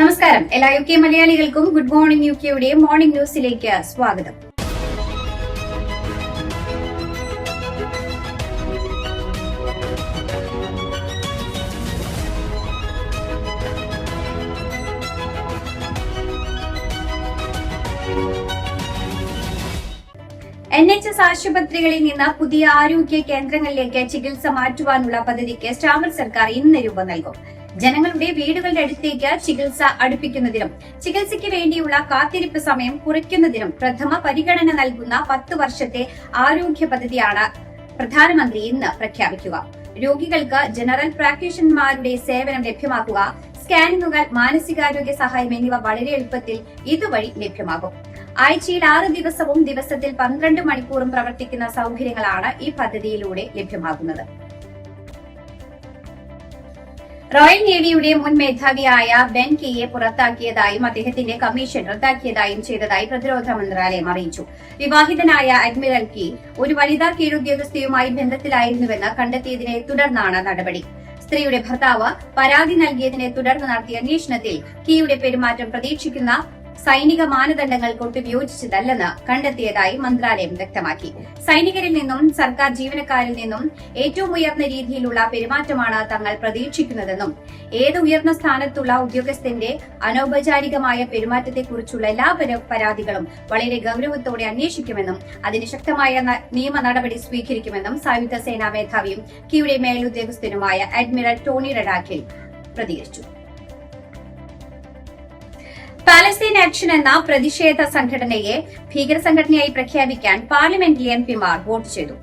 നമസ്കാരം. എല്ലാ U K മലയാളികൾക്കും ഗുഡ് മോർണിംഗ് യു കെയുടെ മോർണിംഗ് ന്യൂസിലേക്ക് സ്വാഗതം. എൻ എച്ച് എസ് ആശുപത്രികളിൽ നിന്ന് പുതിയ ആരോഗ്യ കേന്ദ്രങ്ങളിലേക്ക് ചികിത്സ മാറ്റുവാനുള്ള പദ്ധതിക്ക് സ്റ്റാമർ സർക്കാർ ഇന്ന് രൂപം നൽകും. ജനങ്ങളുടെ വീടുകളുടെ അടുത്തേക്ക് ചികിത്സ അടുപ്പിക്കുന്നതിനും ചികിത്സയ്ക്ക് വേണ്ടിയുള്ള കാത്തിരിപ്പ് സമയം കുറയ്ക്കുന്നതിനും പ്രഥമ പരിഗണന നൽകുന്ന പത്ത് വർഷത്തെ ആരോഗ്യ പദ്ധതിയാണ് പ്രധാനമന്ത്രി ഇന്ന് പ്രഖ്യാപിക്കുക. രോഗികൾക്ക് ജനറൽ പ്രാക്ടീഷണർമാരുടെ സേവനം ലഭ്യമാക്കുക സ്കാനിങ്ങുകൾ മാനസികാരോഗ്യ സഹായം എന്നിവ വളരെ എളുപ്പത്തിൽ ഇതുവഴി ലഭ്യമാകും. ആഴ്ചയിൽ ആറ് ദിവസവും ദിവസത്തിൽ പന്ത്രണ്ട് മണിക്കൂറും പ്രവർത്തിക്കുന്ന സൗകര്യങ്ങളാണ് ഈ പദ്ധതിയിലൂടെ ലഭ്യമാകുന്നത്. റോയൽ നേവിയുടെ മുൻ മേധാവിയായ ബെൻ കെയെ പുറത്താക്കിയതായും അദ്ദേഹത്തിന്റെ കമ്മീഷൻ റദ്ദാക്കിയതായും ചെയ്തതായി പ്രതിരോധ മന്ത്രാലയം അറിയിച്ചു. വിവാഹിതനായ അഡ്മിറൽ കെ ഒരു വനിതാ കീഴുദ്യോഗസ്ഥയുമായി ബന്ധത്തിലായിരുന്നുവെന്ന് കണ്ടെത്തിയതിനെ തുടർന്നാണ് നടപടി. സ്ത്രീയുടെ ഭർത്താവ് പരാതി നൽകിയതിനെ തുടർന്ന് നടത്തിയ അന്വേഷണത്തിൽ കീയുടെ പെരുമാറ്റം പ്രതീക്ഷിക്കുന്ന സൈനിക മാനദണ്ഡങ്ങൾക്കൊട്ട് വിയോജിച്ചതല്ലെന്ന് കണ്ടെത്തിയതായി മന്ത്രാലയം വ്യക്തമാക്കി. സൈനികരിൽ നിന്നും സർക്കാർ ജീവനക്കാരിൽ നിന്നും ഏറ്റവും ഉയർന്ന രീതിയിലുള്ള പെരുമാറ്റമാണ് തങ്ങൾ പ്രതീക്ഷിക്കുന്നതെന്നും ഏത് ഉയർന്ന സ്ഥാനത്തുള്ള ഉദ്യോഗസ്ഥന്റെ അനൗപചാരികമായ പെരുമാറ്റത്തെക്കുറിച്ചുള്ള എല്ലാ പരാതികളും വളരെ ഗൌരവത്തോടെ അന്വേഷിക്കുമെന്നും അതിന് ശക്തമായ നിയമ നടപടി സ്വീകരിക്കുമെന്നും സായുധ സേനാ മേധാവിയും കിയുടെ മേലുദ്യോഗസ്ഥനുമായ അഡ്മിറൽ ടോണി റഡാക്കിൽ പ്രതികരിച്ചു. പാലസ്തീൻ ആക്ഷൻ എന്ന പ്രതിഷേധ സംഘടനയെ ഭീകര സംഘടനയായി പ്രഖ്യാപിക്കാൻ പാർലമെന്റിലെ എംപിമാർ വോട്ട് ചെയ്തു.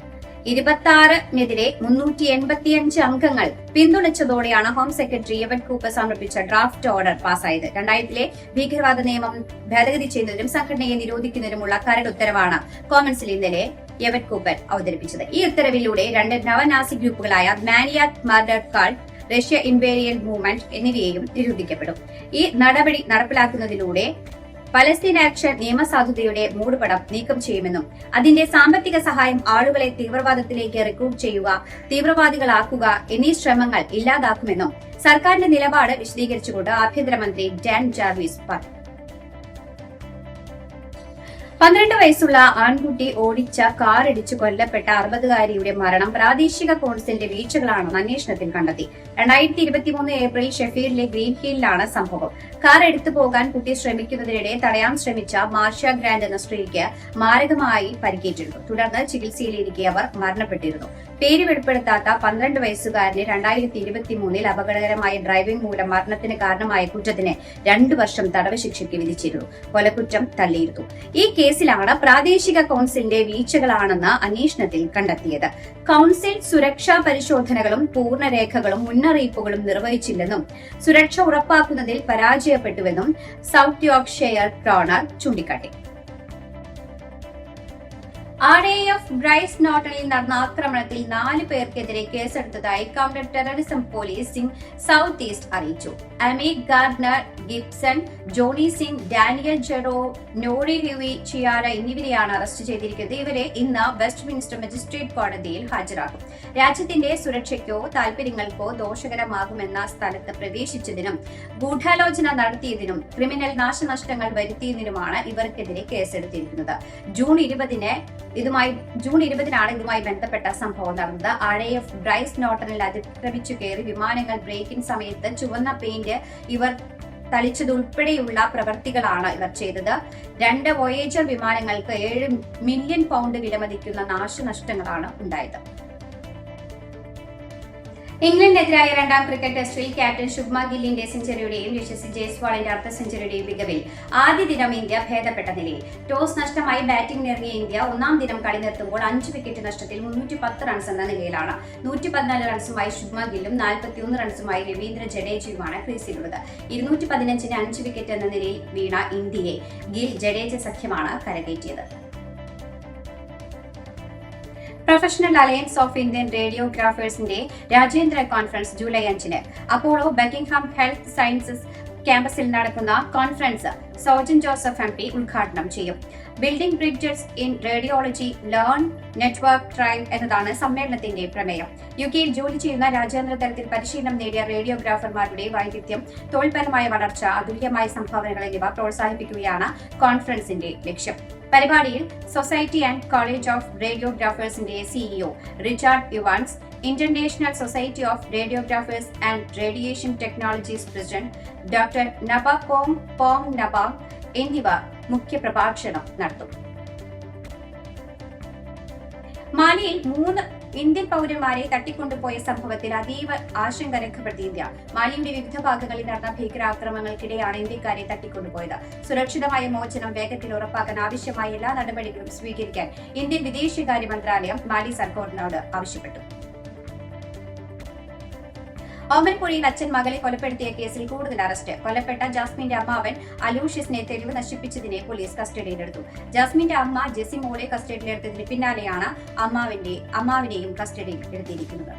ഇരുപത്തിയാറിനെതിരെ മുന്നൂറ്റി എൺപത്തിയഞ്ച് അംഗങ്ങൾ പിന്തുണച്ചതോടെയാണ് ഹോം സെക്രട്ടറി എവൻ കൂപ്പർ സമർപ്പിച്ച ഡ്രാഫ്റ്റ് ഓർഡർ പാസായത് രണ്ടായിരത്തിലെ ഭീകരവാദ നിയമം ഭേദഗതി ചെയ്യുന്നതിനും സംഘടനയെ നിരോധിക്കുന്നതിനുമുള്ള കരട് ഉത്തരവാണ് കോമൺസിൽ ഇന്നലെ യവൻ കൂപ്പർ അവതരിപ്പിച്ചത്. ഈ ഉത്തരവിലൂടെ രണ്ട് നവനാസി ഗ്രൂപ്പുകളായ മാനിയാക് മർഡർ കാൾട്ട് റഷ്യ ഇൻവേരിയൻ മൂവ്മെന്റ് എന്നിവയെയും നിരോധിക്കപ്പെടും ഈ നടപടി നടപ്പിലാക്കുന്നതിലൂടെ പലസ്തീൻ ആക്ഷൻ നിയമസാധുതയുടെ മൂടുപടം നീക്കം ചെയ്യുമെന്നും അതിന്റെ സാമ്പത്തിക സഹായം ആളുകളെ തീവ്രവാദത്തിലേക്ക് റിക്രൂട്ട് ചെയ്യുക തീവ്രവാദികളാക്കുക എന്നീ ശ്രമങ്ങൾ ഇല്ലാതാക്കുമെന്നും സർക്കാരിന്റെ നിലപാട് വിശദീകരിച്ചുകൊണ്ട് ആഭ്യന്തരമന്ത്രി ഡാൻ ജാർവിസ് പറഞ്ഞു. പന്ത്രണ്ട് വയസ്സുള്ള ആൺകുട്ടി ഓടിച്ച കാറിടിച്ചു കൊല്ലപ്പെട്ട അറുപതുകാരിയുടെ മരണം പ്രാദേശിക കോൺസിലിന്റെ വീഴ്ചകളാണെന്ന് അന്വേഷണത്തിൽ കണ്ടെത്തി. രണ്ടായിരത്തി ഇരുപത്തിമൂന്ന് ഏപ്രിൽ ഷെഫീറിലെ ഗ്രീൻ ഹില്ലിലാണ് സംഭവം. കാർ എടുത്തു പോകാൻ കുട്ടി ശ്രമിക്കുന്നതിനിടെ തടയാൻ ശ്രമിച്ച മാർഷ ഗ്രാൻഡ് എന്ന സ്ത്രീക്ക് മാരകമായി പരിക്കേറ്റിരുന്നു. തുടർന്ന് ചികിത്സയിലിരിക്കെ അവർ മരണപ്പെട്ടിരുന്നു. പേര് വെളിപ്പെടുത്താത്ത പന്ത്രണ്ട് വയസ്സുകാരനെ രണ്ടായിരത്തി ഇരുപത്തിമൂന്നിൽ അപകടകരമായ ഡ്രൈവിംഗ് മൂലം മരണത്തിന് കാരണമായ കുറ്റത്തിന് രണ്ടു വർഷം തടവ് ശിക്ഷയ്ക്ക് വിധിച്ചിരുന്നു. കൊലക്കുറ്റം തള്ളിയിരുന്നു. ഈ കേസിലാണ് പ്രാദേശിക കൌൺസിലിന്റെ വീഴ്ചകളാണെന്ന് അന്വേഷണത്തിൽ കണ്ടെത്തിയത്. കൌൺസിൽ സുരക്ഷാ പരിശോധനകളും പൂർണരേഖകളും മുന്നറിയിപ്പുകളും നിർവഹിച്ചില്ലെന്നും സുരക്ഷ ഉറപ്പാക്കുന്നതിൽ പരാജയപ്പെട്ടുവെന്നും സൗത്ത് യോർക്ക്ഷയർ ക്രോണർ ചൂണ്ടിക്കാട്ടി. ആർ എ എഫ് ബ്രൈസ് നോട്ടലിൽ നടന്ന ആക്രമണത്തിൽ നാല് പേർക്കെതിരെ കേസെടുത്തതായി counter terrorism policing South East അറിയിച്ചു. അമീക് Gardner Gibson Jony Cink Daniel ജെറോ നോറി ലുവി ചിയാര എന്നിവരെയാണ് അറസ്റ്റ് ചെയ്തിരിക്കുന്നത്. ഇവരെ ഇന്ന് വെസ്റ്റ് മിനിസ്റ്റർ മജിസ്ട്രേറ്റ് കോടതിയിൽ ഹാജരാകും രാജ്യത്തിന്റെ സുരക്ഷയ്ക്കോ താൽപര്യങ്ങൾക്കോ ദോഷകരമാകുമെന്ന സ്ഥലത്ത് പ്രവേശിച്ചതിനും ഗൂഢാലോചന നടത്തിയതിനും ക്രിമിനൽ നാശനഷ്ടങ്ങൾ വരുത്തിയതിനുമാണ് ഇവർക്കെതിരെ കേസെടുത്തിരിക്കുന്നത്. ജൂൺ ഇരുപതിന് ഇതുമായി ജൂൺ ഇരുപതിനാണ് ഇതുമായി ബന്ധപ്പെട്ട സംഭവം നടന്നത്. ആഴയ ബ്രൈസ് നോട്ടനിൽ അതിക്രമിച്ചു കയറി വിമാനങ്ങൾ ബ്രേക്കിംഗ് സമയത്ത് ചുവന്ന പെയിന്റ് ഇവർ തളിച്ചതുൾപ്പെടെയുള്ള പ്രവർത്തികളാണ് ഇവർ ചെയ്തത്. രണ്ട് വോയേജർ വിമാനങ്ങൾക്ക് ഏഴ് മില്യൺ പൗണ്ട് വിലമതിക്കുന്ന നാശനഷ്ടങ്ങളാണ് ഉണ്ടായത്. ഇംഗ്ലണ്ടിനെതിരായ രണ്ടാം ക്രിക്കറ്റ് ടെസ്റ്റിൽ ക്യാപ്റ്റൻ ശുഭ്മ ഗില്ലിന്റെ സെഞ്ചുറിയുടെയും യശസ്വി ജയ്സ്വാളിന്റെ അർദ്ധ സെഞ്ചുറിയുടെയും മികവിൽ ആദ്യ ദിനം ഇന്ത്യ ഭേദപ്പെട്ട നിലയിൽ. ടോസ് നഷ്ടമായി ബാറ്റിംഗ് ഇറങ്ങിയ ഇന്ത്യ ഒന്നാം ദിനം കളി നിർത്തുമ്പോൾ അഞ്ച് വിക്കറ്റ് നഷ്ടത്തിൽ മുന്നൂറ്റി പത്ത് റൺസ് എന്ന നിലയിലാണ്. നൂറ്റി പതിനാല് റൺസുമായി ശുഭ്മ ഗില്ലും നാൽപ്പത്തിയൊന്ന് റൺസുമായി രവീന്ദ്ര ജഡേജയുമാണ് ക്രീസിലുള്ളത്. ഇരുന്നൂറ്റി പതിനഞ്ചിന് അഞ്ച് വിക്കറ്റ് എന്ന നിലയിൽ വീണ ഇന്ത്യയെ ഗിൽ ജഡേജ സഖ്യമാണ് കരകയറ്റിയത്. പ്രൊഫഷണൽ അലയൻസ് ഓഫ് ഇന്ത്യൻ റേഡിയോഗ്രാഫേഴ്സിന്റെ രാജ്യാന്തര കോൺഫറൻസ് ജൂലൈ അഞ്ചിന്. അപ്പോളോ ബക്കിംഗ്ഹാം ഹെൽത്ത് സയൻസസ് ക്യാമ്പസിൽ നടക്കുന്ന conference Sojan Joseph M P ഉദ്ഘാടനം ചെയ്യും. Building bridges in radiology learn network train എന്നതാണ് സമ്മേളനത്തിന്റെ പ്രമേയം. യു കെയിൽ ജോലി ചെയ്യുന്ന രാജ്യാന്തര തലത്തിൽ പരിശീലനം നേടിയ റേഡിയോഗ്രാഫർമാരുടെ വൈവിധ്യം തൊഴിൽപരമായ വളർച്ച അതുല്യമായ സംഭാവനകൾ എന്നിവ പ്രോത്സാഹിപ്പിക്കുകയാണ് കോൺഫറൻസിന്റെ ലക്ഷ്യം. പരിപാടിയിൽ society and college of റേഡിയോഗ്രാഫേഴ്സിന്റെ CEO Richard Evans international society of radiographers and radiation technologies president doctor Naba കോം പോം നബ എന്നിവ മുഖ്യപ്രഭാഷണം നടത്തും. മാലിയിൽ മൂന്ന് ഇന്ത്യൻ പൗരന്മാരെ തട്ടിക്കൊണ്ടുപോയ സംഭവത്തിൽ അതീവ ആശങ്ക രേഖപ്പെടുത്തി ഇന്ത്യ. മാലിയുടെ വിവിധ ഭാഗങ്ങളിൽ നടന്ന ഭീകരാക്രമണങ്ങൾക്കിടെയാണ് ഇന്ത്യക്കാരെ തട്ടിക്കൊണ്ടുപോയത്. സുരക്ഷിതമായ മോചനം വേഗത്തിൽ ഉറപ്പാക്കാൻ ആവശ്യമായ എല്ലാ നടപടികളും സ്വീകരിക്കാൻ ഇന്ത്യൻ വിദേശകാര്യ മന്ത്രാലയം മാലി സർക്കാരിനോട് ആവശ്യപ്പെട്ടു. ഓമൻപുഴയിൽ അച്ഛൻ മകളെ കൊലപ്പെടുത്തിയ കേസിൽ കൂടുതൽ അറസ്റ്റ്. കൊല്ലപ്പെട്ട ജാസ്മിന്റെ അമ്മാവൻ അലൂഷ്യസിനെ തെരുവ് നശിപ്പിച്ചതിനെ പോലീസ് കസ്റ്റഡിയിലെടുത്തു. ജാസ്മിന്റെ അമ്മ ജെസി മോളെ കസ്റ്റഡിയിലെടുത്തതിന് പിന്നാലെയാണ് അമ്മാവിന്റെ അമ്മാവിനെയും കസ്റ്റഡിയിൽ എടുത്തിരിക്കുന്നത്.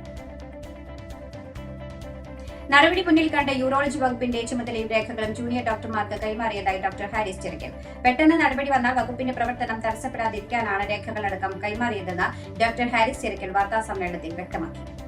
നടപടി മുന്നിൽ കണ്ട യൂറോളജി വകുപ്പിന്റെ ചുമതലയും രേഖകളും ജൂനിയർ ഡോക്ടർമാർക്ക് കൈമാറിയതായി ഡോക്ടർ ഹാരിസ് ചെറുക്കൽ പെട്ടെന്ന് നടപടി വന്നാൽ വകുപ്പിന്റെ പ്രവർത്തനം തടസ്സപ്പെടാതിരിക്കാനാണ് രേഖകളടക്കം കൈമാറിയതെന്ന് ഡോക്ടർ ഹാരിസ് ചെറുക്കൽ വാർത്താ സമ്മേളനത്തിൽ വ്യക്തമാക്കി.